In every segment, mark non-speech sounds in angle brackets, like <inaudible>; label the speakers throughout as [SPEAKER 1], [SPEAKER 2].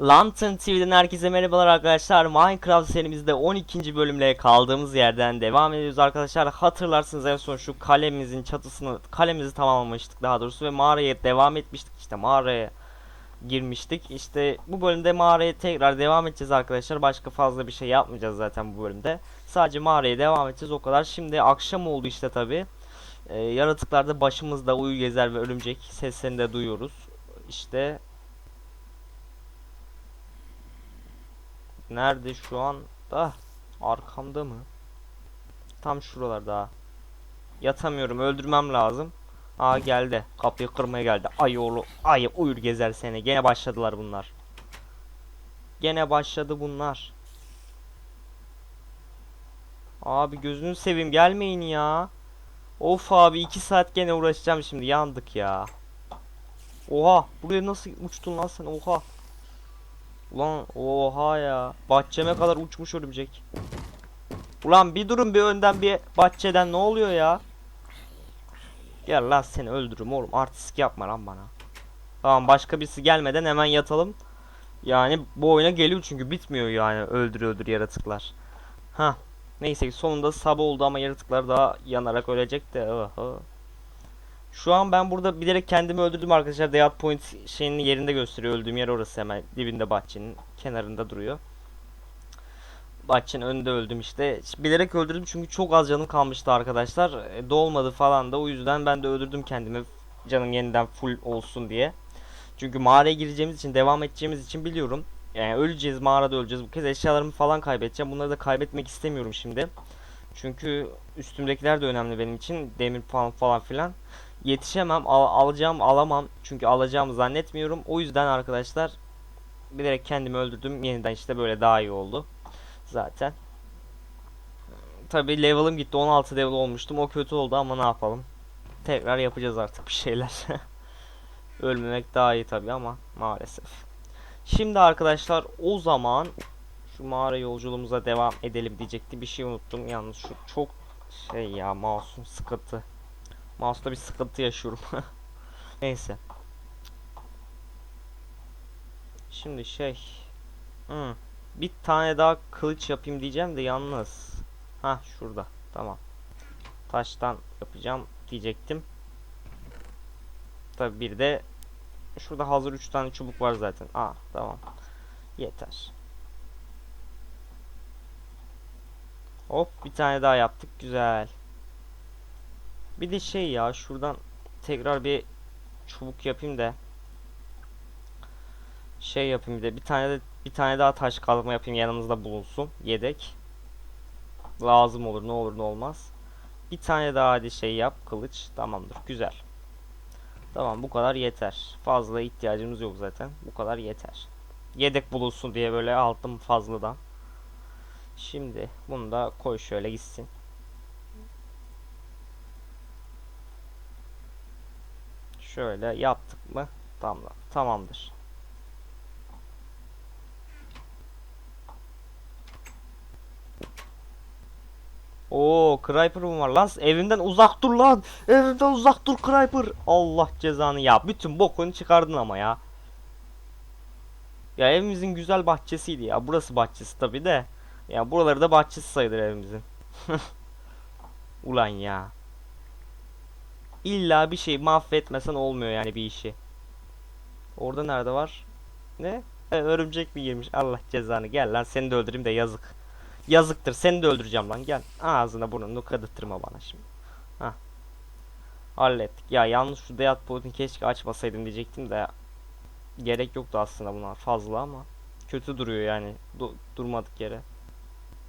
[SPEAKER 1] Lantern TV'den herkese merhabalar arkadaşlar. Minecraft serimizde 12. bölümle kaldığımız yerden devam ediyoruz arkadaşlar. Hatırlarsınız en son şu kalemizin çatısını, kalemizi tamamlamıştık daha doğrusu ve mağaraya devam etmiştik. İşte mağaraya girmiştik. İşte bu bölümde mağaraya tekrar devam edeceğiz arkadaşlar. Başka fazla bir şey yapmayacağız zaten bu bölümde. Sadece mağaraya devam edeceğiz o kadar. Şimdi akşam oldu işte tabi. Ee, yaratıklar da başımızda uyu gezer ve örümcek seslerini de duyuyoruz. İşte Nerede şu an? Da arkamda mı? Tam şuralarda. Yatamıyorum. Öldürmem lazım. Aa geldi. Kapıyı kırmaya geldi. Ay oğlu. Ay uyur gezer seni. Gene başladılar bunlar. Gene başladı bunlar. Abi gözünü seveyim gelmeyin ya. Of abi 2 saat gene uğraşacağım şimdi. Yandık ya. Oha. Buraya nasıl uçtun lan sen? Oha. Ulan oha ya. Bahçeme kadar uçmuş örümcek. Ulan bir durun bir önden bir bahçeden ne oluyor ya? Gel lan seni öldürürüm oğlum. Artistik yapma lan bana. Tamam başka birisi gelmeden hemen yatalım. Yani bu oyuna geliyor çünkü bitmiyor yani öldür öldür yaratıklar. Ha. Neyse ki sonunda sabah oldu ama yaratıklar daha yanarak ölecek de. Oho. Şu an ben burada bilerek kendimi öldürdüm arkadaşlar. Dead Point şeyinin yerinde gösteriyor. Öldüğüm yer orası hemen dibinde bahçenin kenarında duruyor. Bahçenin önünde öldüm işte. Bilerek öldürdüm çünkü çok az canım kalmıştı arkadaşlar. E, dolmadı falan da o yüzden ben de öldürdüm kendimi. Canım yeniden full olsun diye. Çünkü mağaraya gireceğimiz için devam edeceğimiz için biliyorum. Yani öleceğiz mağarada öleceğiz. Bu kez eşyalarımı falan kaybedeceğim. Bunları da kaybetmek istemiyorum şimdi. Çünkü üstümdekiler de önemli benim için. Demir falan falan filan yetişemem. Al alacağım alamam. Çünkü alacağımı zannetmiyorum. O yüzden arkadaşlar bilerek kendimi öldürdüm. Yeniden işte böyle daha iyi oldu. Zaten. Tabi level'ım gitti. 16 level olmuştum. O kötü oldu ama ne yapalım. Tekrar yapacağız artık bir şeyler. <laughs> Ölmemek daha iyi tabi ama maalesef. Şimdi arkadaşlar o zaman şu mağara yolculuğumuza devam edelim diyecekti. Bir şey unuttum. Yalnız şu çok şey ya masum sıkıntı. Mouse'da bir sıkıntı yaşıyorum. <laughs> Neyse. Şimdi şey. Hmm. Bir tane daha kılıç yapayım diyeceğim de yalnız. Ha şurada. Tamam. Taştan yapacağım diyecektim. Tabi bir de şurada hazır 3 tane çubuk var zaten. Aa tamam. Yeter. Hop bir tane daha yaptık. Güzel. Bir de şey ya şuradan tekrar bir çubuk yapayım da şey yapayım bir de. Bir tane de bir tane daha taş kazma yapayım yanımızda bulunsun yedek. Lazım olur ne olur ne olmaz. Bir tane daha hadi şey yap kılıç. Tamamdır güzel. Tamam bu kadar yeter. Fazla ihtiyacımız yok zaten bu kadar yeter. Yedek bulunsun diye böyle aldım fazladan. Şimdi bunu da koy şöyle gitsin Şöyle yaptık mı? Tamam. Tamamdır. Oo, Creeper'ım var lan. Evimden uzak dur lan. Evimden uzak dur Creeper. Allah cezanı ya. Bütün bokunu çıkardın ama ya. Ya evimizin güzel bahçesiydi ya. Burası bahçesi tabi de. Ya buraları da bahçesi sayılır evimizin. <laughs> Ulan ya. İlla bir şey mahvetmesen olmuyor yani bir işi. Orada nerede var? Ne? E, örümcek mi girmiş? Allah cezanı gel lan seni de öldüreyim de yazık. Yazıktır seni de öldüreceğim lan gel. Ağzına burnunu kadıttırma bana şimdi. Hah. Hallettik. Ya yalnız şu Dead Point'ini keşke açmasaydım diyecektim de gerek yoktu aslında buna fazla ama kötü duruyor yani du durmadık yere.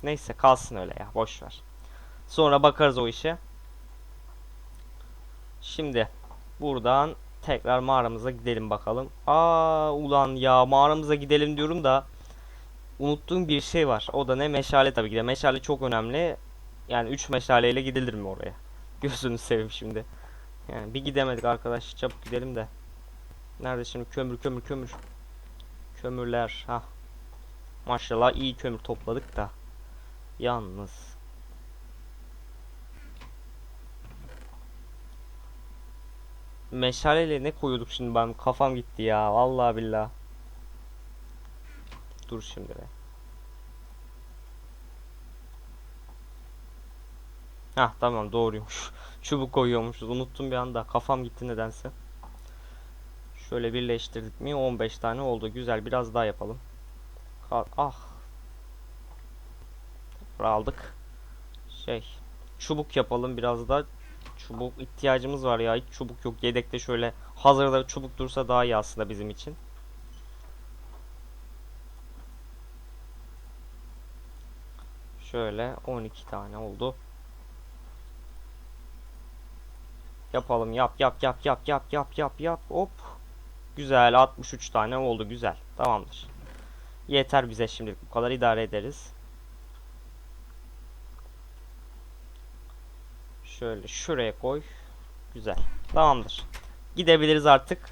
[SPEAKER 1] Neyse kalsın öyle ya boş ver. Sonra bakarız o işe. Şimdi buradan tekrar mağaramıza gidelim bakalım. Aa ulan ya mağaramıza gidelim diyorum da unuttuğum bir şey var. O da ne? Meşale tabii ki de. Meşale çok önemli. Yani 3 meşaleyle gidilir mi oraya? <laughs> Gözünü seveyim şimdi. Yani bir gidemedik arkadaş. Çabuk gidelim de. Nerede şimdi kömür kömür kömür. Kömürler. Ha. Maşallah iyi kömür topladık da. Yalnız Meşaleyle ne koyuyorduk şimdi ben kafam gitti ya vallahi billah. dur şimdi be. Hah tamam doğruymuş. <laughs> Çubuk koyuyormuşuz. Unuttum bir anda. Kafam gitti nedense. Şöyle birleştirdik mi 15 tane oldu. Güzel biraz daha yapalım. Ah. Aldık. Şey. Çubuk yapalım biraz da. Çubuk ihtiyacımız var ya. Hiç çubuk yok. Yedekte şöyle hazırda çubuk dursa daha iyi aslında bizim için. Şöyle 12 tane oldu. Yapalım yap yap yap yap yap yap yap yap hop. Güzel 63 tane oldu güzel. Tamamdır. Yeter bize şimdi bu kadar idare ederiz. Şöyle şuraya koy. Güzel. Tamamdır. Gidebiliriz artık.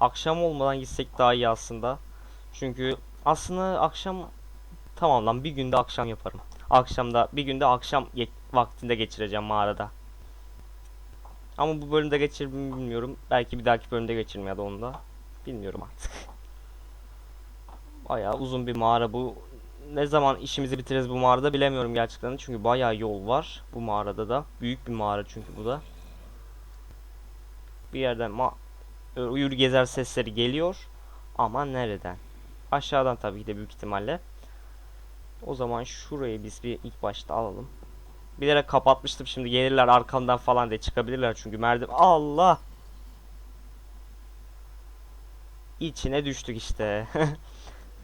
[SPEAKER 1] Akşam olmadan gitsek daha iyi aslında. Çünkü aslında akşam tamam lan bir günde akşam yaparım. Akşamda bir günde akşam vaktinde geçireceğim mağarada. Ama bu bölümde geçirir bilmiyorum. Belki bir dahaki bölümde geçiririm ya da onda. Bilmiyorum artık. <laughs> Bayağı uzun bir mağara bu. Ne zaman işimizi bitiririz bu mağarada bilemiyorum gerçekten. Çünkü bayağı yol var bu mağarada da. Büyük bir mağara çünkü bu da. Bir yerden ma uyur gezer sesleri geliyor. Ama nereden? Aşağıdan tabii ki de büyük ihtimalle. O zaman şurayı biz bir ilk başta alalım. Bilerek kapatmıştım şimdi gelirler arkamdan falan diye çıkabilirler çünkü merdiven Allah İçine düştük işte. <laughs>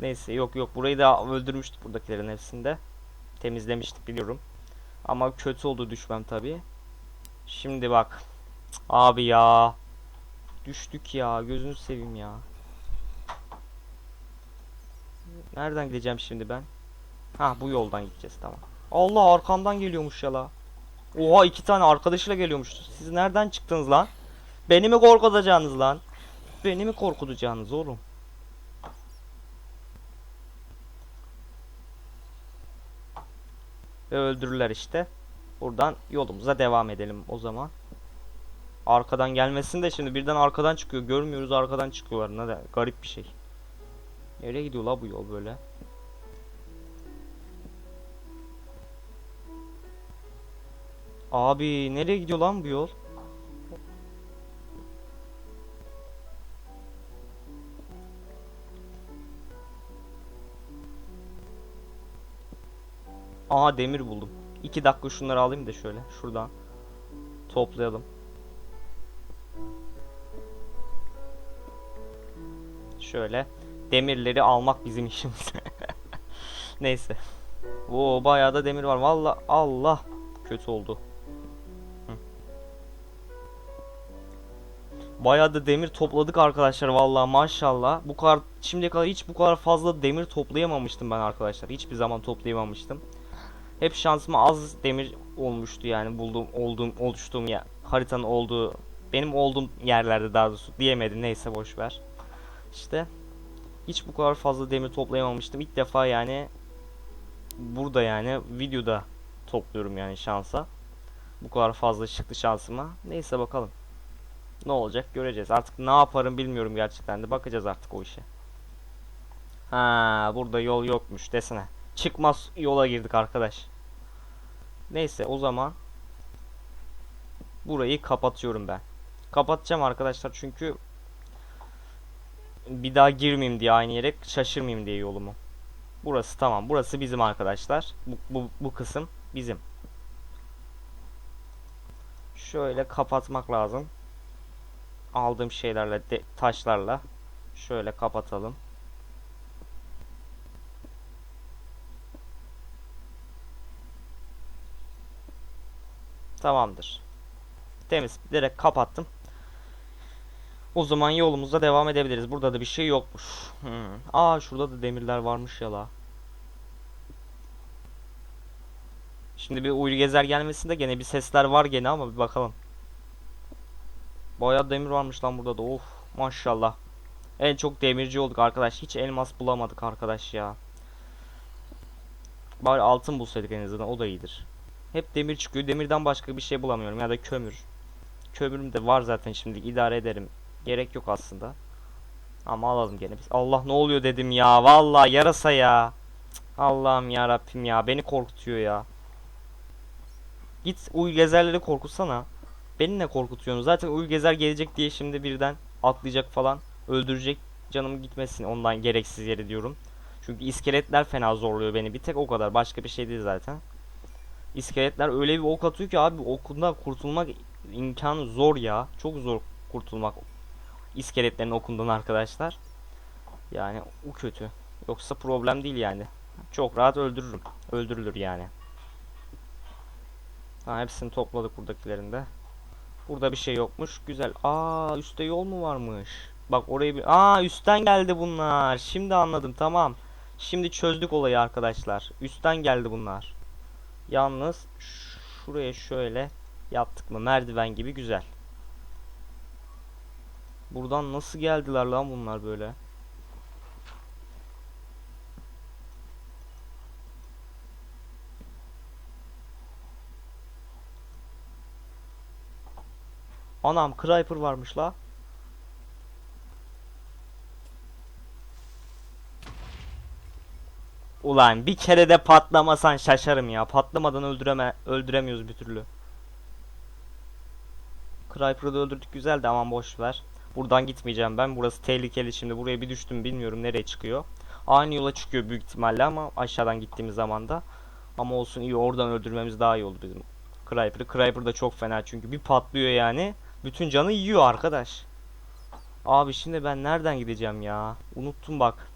[SPEAKER 1] Neyse yok yok burayı da öldürmüştük buradakilerin hepsinde. Temizlemiştik biliyorum. Ama kötü oldu düşmem tabi. Şimdi bak. Abi ya. Düştük ya. Gözünü seveyim ya. Nereden gideceğim şimdi ben? Ha bu yoldan gideceğiz tamam. Allah arkamdan geliyormuş ya la. Oha iki tane arkadaşıyla geliyormuş. Siz nereden çıktınız lan? Beni mi korkutacaksınız lan? Beni mi korkutacaksınız oğlum? Ve öldürürler işte. Buradan yolumuza devam edelim o zaman. Arkadan gelmesin de şimdi birden arkadan çıkıyor. Görmüyoruz arkadan çıkıyorlar. Ne de garip bir şey. Nereye gidiyor la bu yol böyle? Abi nereye gidiyor lan bu yol? Aha demir buldum. 2 dakika şunları alayım da şöyle şuradan toplayalım. Şöyle demirleri almak bizim işimiz. <laughs> Neyse. Oo bayağı da demir var. Valla Allah kötü oldu. Hı. Bayağı da demir topladık arkadaşlar vallahi maşallah. Bu kadar şimdiye kadar hiç bu kadar fazla demir toplayamamıştım ben arkadaşlar. Hiçbir zaman toplayamamıştım. Hep şansıma az demir olmuştu yani bulduğum olduğum oluştuğum ya haritanın olduğu benim olduğum yerlerde daha doğrusu diyemedim neyse boş ver. İşte hiç bu kadar fazla demir toplayamamıştım. İlk defa yani burada yani videoda topluyorum yani şansa. Bu kadar fazla çıktı şansıma. Neyse bakalım. Ne olacak göreceğiz. Artık ne yaparım bilmiyorum gerçekten de. Bakacağız artık o işe. Ha burada yol yokmuş desene. Çıkmaz yola girdik arkadaş. Neyse o zaman burayı kapatıyorum ben. Kapatacağım arkadaşlar çünkü bir daha girmeyeyim diye aynı yere şaşırmayayım diye yolumu. Burası tamam. Burası bizim arkadaşlar. Bu, bu, bu kısım bizim. Şöyle kapatmak lazım. Aldığım şeylerle de, taşlarla şöyle kapatalım. Tamamdır. Temiz. Direkt kapattım. O zaman yolumuza devam edebiliriz. Burada da bir şey yokmuş. Hmm. Aa şurada da demirler varmış ya. Şimdi bir uyur gezer gelmesinde gene bir sesler var gene ama bir bakalım. Bayağı demir varmış lan burada da. Of maşallah. En çok demirci olduk arkadaş. Hiç elmas bulamadık arkadaş ya. Bari altın bulsaydık en azından o da iyidir. Hep demir çıkıyor. Demirden başka bir şey bulamıyorum ya da kömür. Kömürüm de var zaten şimdi idare ederim. Gerek yok aslında. Ama alalım gene biz. Allah ne oluyor dedim ya. Vallahi yarasa ya. Allah'ım ya Rabbim ya. Beni korkutuyor ya. Git uy gezerleri korkutsana. Beni ne korkutuyorsun? Zaten uy gezer gelecek diye şimdi birden atlayacak falan. Öldürecek canım gitmesin ondan gereksiz yere diyorum. Çünkü iskeletler fena zorluyor beni. Bir tek o kadar. Başka bir şey değil zaten. İskeletler öyle bir ok atıyor ki abi okundan kurtulmak imkanı zor ya. Çok zor kurtulmak iskeletlerin okundan arkadaşlar. Yani o kötü. Yoksa problem değil yani. Çok rahat öldürürüm. Öldürülür yani. Ha, hepsini topladık buradakilerin de. Burada bir şey yokmuş. Güzel. Aa üstte yol mu varmış? Bak orayı bir... Aa üstten geldi bunlar. Şimdi anladım tamam. Şimdi çözdük olayı arkadaşlar. Üstten geldi bunlar. Yalnız şuraya şöyle yaptık mı merdiven gibi güzel. Buradan nasıl geldiler lan bunlar böyle? Anam Creeper varmış la. Ulan bir kere de patlamasan şaşarım ya. Patlamadan öldüreme öldüremiyoruz bir türlü. Creeper'ı da öldürdük güzel de aman boş ver. Buradan gitmeyeceğim ben. Burası tehlikeli şimdi. Buraya bir düştüm bilmiyorum nereye çıkıyor. Aynı yola çıkıyor büyük ihtimalle ama aşağıdan gittiğimiz zaman da. Ama olsun iyi oradan öldürmemiz daha iyi oldu bizim Creeper'ı. Creeper da çok fena çünkü bir patlıyor yani. Bütün canı yiyor arkadaş. Abi şimdi ben nereden gideceğim ya? Unuttum bak.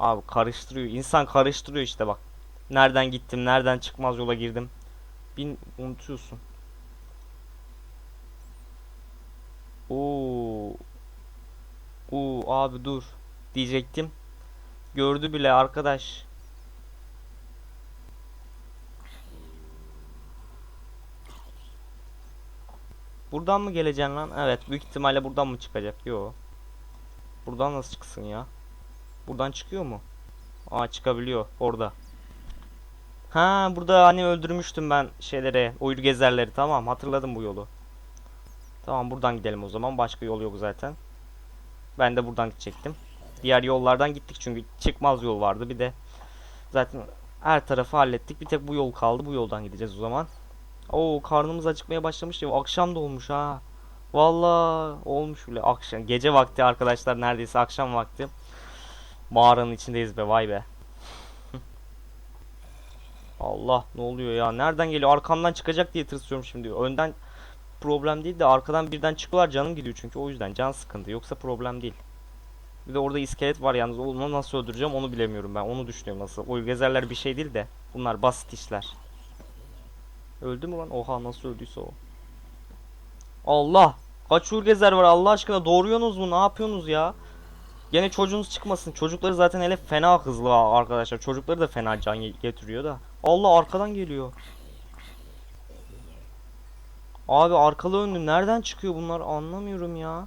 [SPEAKER 1] Abi karıştırıyor. İnsan karıştırıyor işte bak. Nereden gittim, nereden çıkmaz yola girdim. Bin unutuyorsun. Oo. Oo abi dur diyecektim. Gördü bile arkadaş. Buradan mı geleceksin lan? Evet, büyük ihtimalle buradan mı çıkacak? Yo. Buradan nasıl çıksın ya? Buradan çıkıyor mu? Aa çıkabiliyor orada. Ha burada hani öldürmüştüm ben şeyleri, uyur gezerleri. Tamam, hatırladım bu yolu. Tamam buradan gidelim o zaman. Başka yol yok zaten. Ben de buradan gidecektim. Diğer yollardan gittik çünkü çıkmaz yol vardı. Bir de zaten her tarafı hallettik. Bir tek bu yol kaldı. Bu yoldan gideceğiz o zaman. Oo karnımız acıkmaya başlamış ya. Akşam da olmuş ha. Vallahi olmuş bile akşam. Gece vakti arkadaşlar neredeyse akşam vakti. Mağaranın içindeyiz be vay be. Allah ne oluyor ya? Nereden geliyor? Arkamdan çıkacak diye tırsıyorum şimdi. Önden problem değil de arkadan birden çıkıyorlar canım gidiyor çünkü o yüzden can sıkıntı yoksa problem değil. Bir de orada iskelet var yalnız onu nasıl öldüreceğim onu bilemiyorum ben onu düşünüyorum nasıl. O gezerler bir şey değil de bunlar basit işler. Öldü mü lan? Oha nasıl öldüyse o. Allah! Kaç gezer var Allah aşkına doğuruyorsunuz mu? Ne yapıyorsunuz ya? Gene çocuğunuz çıkmasın. Çocukları zaten hele fena hızlı arkadaşlar. Çocukları da fena can getiriyor da. Allah arkadan geliyor. Abi arkalı önlü nereden çıkıyor bunlar anlamıyorum ya.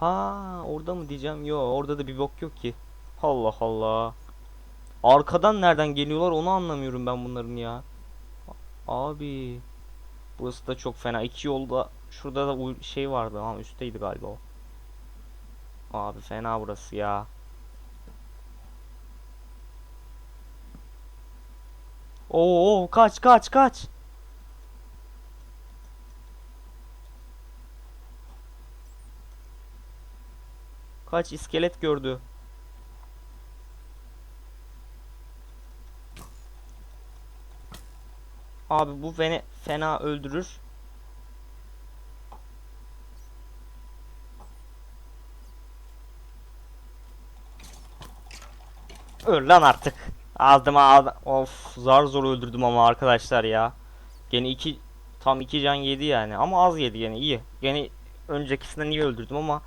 [SPEAKER 1] Ha orada mı diyeceğim? Yo orada da bir bok yok ki. Allah Allah. Arkadan nereden geliyorlar onu anlamıyorum ben bunların ya. Abi. Burası da çok fena. İki yolda şurada da şey vardı. Ha üstteydi galiba o. Abi fena burası ya. Oo kaç kaç kaç. Kaç iskelet gördü. Abi bu beni fena öldürür. Öl lan artık. Aldım aldım. Of zar zor öldürdüm ama arkadaşlar ya. Gene iki tam iki can yedi yani ama az yedi yani iyi. Gene öncekisinden iyi öldürdüm ama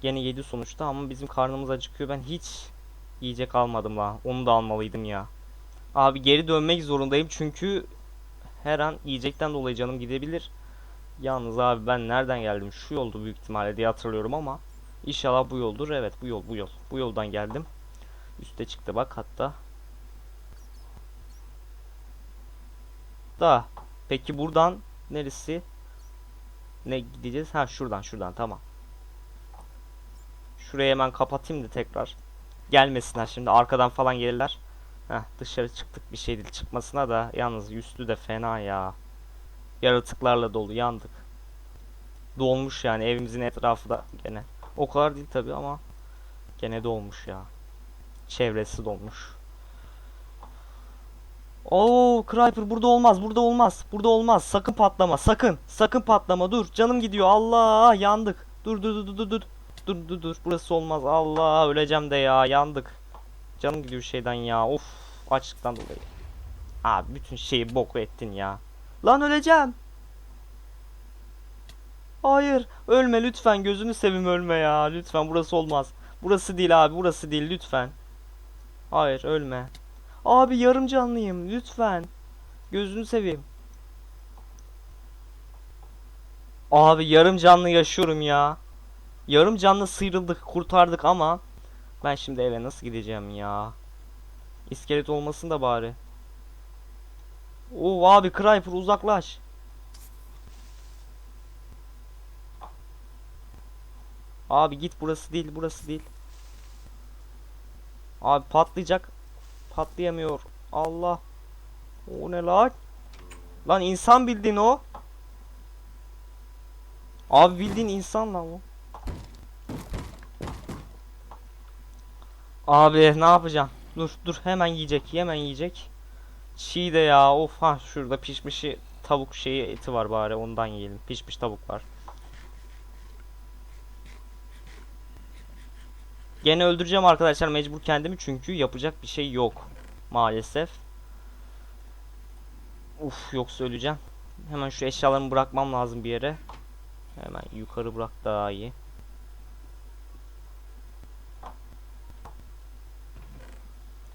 [SPEAKER 1] gene yedi sonuçta ama bizim karnımız acıkıyor. Ben hiç yiyecek almadım lan. Onu da almalıydım ya. Abi geri dönmek zorundayım çünkü her an yiyecekten dolayı canım gidebilir. Yalnız abi ben nereden geldim? Şu yoldu büyük ihtimalle diye hatırlıyorum ama inşallah bu yoldur. Evet bu yol bu yol. Bu yoldan geldim. Üste çıktı bak hatta. Da peki buradan neresi? Ne gideceğiz? Ha şuradan şuradan tamam. Şurayı hemen kapatayım da tekrar. Gelmesinler şimdi arkadan falan gelirler. Heh, dışarı çıktık bir şey değil çıkmasına da yalnız üstü de fena ya. Yaratıklarla dolu yandık. Dolmuş yani evimizin etrafı da gene. O kadar değil tabi ama gene dolmuş ya. Çevresi dolmuş. Oo, Creeper burada olmaz, burada olmaz, burada olmaz. Sakın patlama, sakın, sakın patlama. Dur, canım gidiyor. Allah, yandık. Dur, dur, dur, dur, dur. Dur, dur, dur. Burası olmaz. Allah, öleceğim de ya, yandık. Canım gidiyor şeyden ya. Of, açlıktan dolayı. Abi bütün şeyi boku ettin ya. Lan öleceğim. Hayır, ölme lütfen. Gözünü seveyim ölme ya. Lütfen burası olmaz. Burası değil abi, burası değil lütfen. Hayır, ölme. Abi yarım canlıyım lütfen. Gözünü seveyim. Abi yarım canlı yaşıyorum ya. Yarım canlı sıyrıldık, kurtardık ama ben şimdi eve nasıl gideceğim ya? İskelet olmasın da bari. Oo abi Creeper uzaklaş. Abi git burası değil, burası değil. Abi patlayacak. Patlayamıyor. Allah. O ne lan? Lan insan bildiğin o. Abi bildiğin insan lan o. Abi ne yapacağım? Dur dur hemen yiyecek hemen yiyecek. Çiğ de ya of ha şurada pişmişi tavuk şeyi eti var bari ondan yiyelim. Pişmiş tavuk var. Gene öldüreceğim arkadaşlar mecbur kendimi çünkü yapacak bir şey yok. Maalesef. Uf yoksa öleceğim. Hemen şu eşyalarımı bırakmam lazım bir yere. Hemen yukarı bırak daha iyi.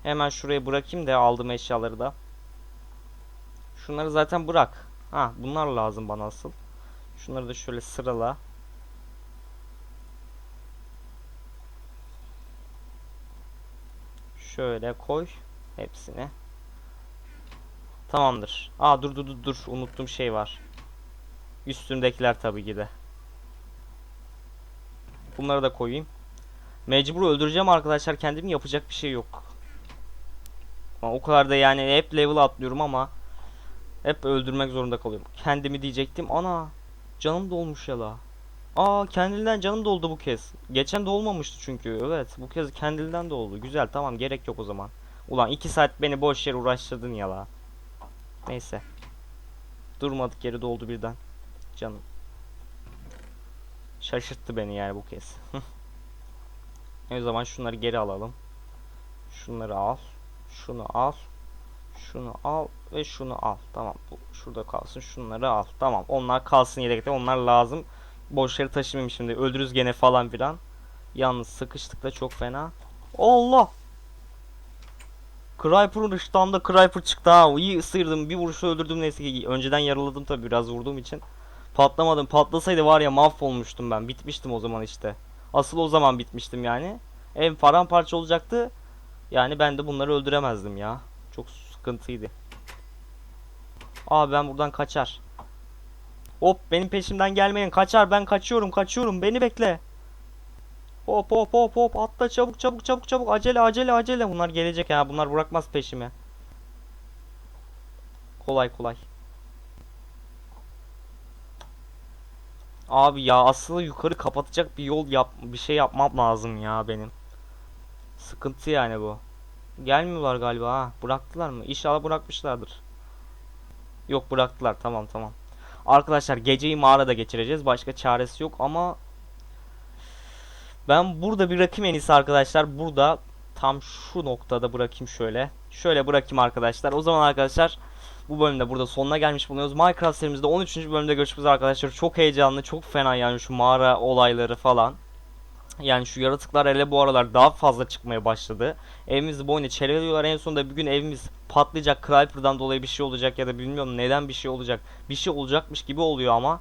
[SPEAKER 1] Hemen şuraya bırakayım da aldığım eşyaları da. Şunları zaten bırak. Ha bunlar lazım bana asıl. Şunları da şöyle sırala. Şöyle koy hepsini. Tamamdır. Aa dur dur dur dur unuttuğum şey var. Üstündekiler tabii ki de. Bunları da koyayım. Mecbur öldüreceğim arkadaşlar kendimi yapacak bir şey yok. Ama o kadar da yani hep level atlıyorum ama hep öldürmek zorunda kalıyorum. Kendimi diyecektim. Ana canım dolmuş ya la. Aa kendiliğinden canım doldu bu kez. Geçen de olmamıştı çünkü. Evet bu kez kendiliğinden doldu. Güzel tamam gerek yok o zaman. Ulan 2 saat beni boş yere uğraştırdın ya la. Neyse. Durmadık yeri doldu birden. Canım. Şaşırttı beni yani bu kez. <laughs> o zaman şunları geri alalım. Şunları al. Şunu al. Şunu al ve şunu al. Tamam bu şurada kalsın. Şunları al. Tamam onlar kalsın yedekte. Onlar lazım. Boş yere taşımayayım şimdi. Öldürürüz gene falan filan. Yalnız sıkıştık da çok fena. Allah! Creeper'ın ıştağında Creeper çıktı ha. İyi ısırdım. Bir vuruşla öldürdüm neyse ki. Önceden yaraladım tabi biraz vurduğum için. Patlamadım. Patlasaydı var ya mahvolmuştum ben. Bitmiştim o zaman işte. Asıl o zaman bitmiştim yani. Ev paramparça olacaktı. Yani ben de bunları öldüremezdim ya. Çok sıkıntıydı. Aa ben buradan kaçar. Hop benim peşimden gelmeyin. Kaçar ben kaçıyorum kaçıyorum. Beni bekle. Hop hop hop hop atla çabuk çabuk çabuk çabuk acele acele acele bunlar gelecek ya bunlar bırakmaz peşimi. Kolay kolay. Abi ya aslında yukarı kapatacak bir yol yap bir şey yapmam lazım ya benim. Sıkıntı yani bu. Gelmiyorlar galiba ha. Bıraktılar mı? İnşallah bırakmışlardır. Yok bıraktılar. Tamam tamam. Arkadaşlar geceyi mağarada geçireceğiz. Başka çaresi yok ama ben burada bir bırakayım en iyisi arkadaşlar. Burada tam şu noktada bırakayım şöyle. Şöyle bırakayım arkadaşlar. O zaman arkadaşlar bu bölümde burada sonuna gelmiş bulunuyoruz. Minecraft serimizde 13. bölümde görüşmek üzere arkadaşlar. Çok heyecanlı, çok fena yani şu mağara olayları falan. Yani şu yaratıklar hele bu aralar daha fazla çıkmaya başladı. Evimizi boyunca çevreliyorlar. En sonunda bir gün evimiz patlayacak. Creeper'dan dolayı bir şey olacak ya da bilmiyorum neden bir şey olacak. Bir şey olacakmış gibi oluyor ama.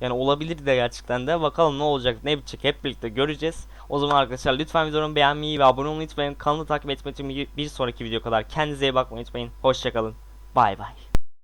[SPEAKER 1] Yani olabilir de gerçekten de. Bakalım ne olacak, ne bitecek hep birlikte göreceğiz. O zaman arkadaşlar lütfen videomu beğenmeyi ve abone olmayı unutmayın. Kanalı takip etmeyi. Bir sonraki video kadar kendinize iyi bakmayı unutmayın. Hoşçakalın. Bay bay.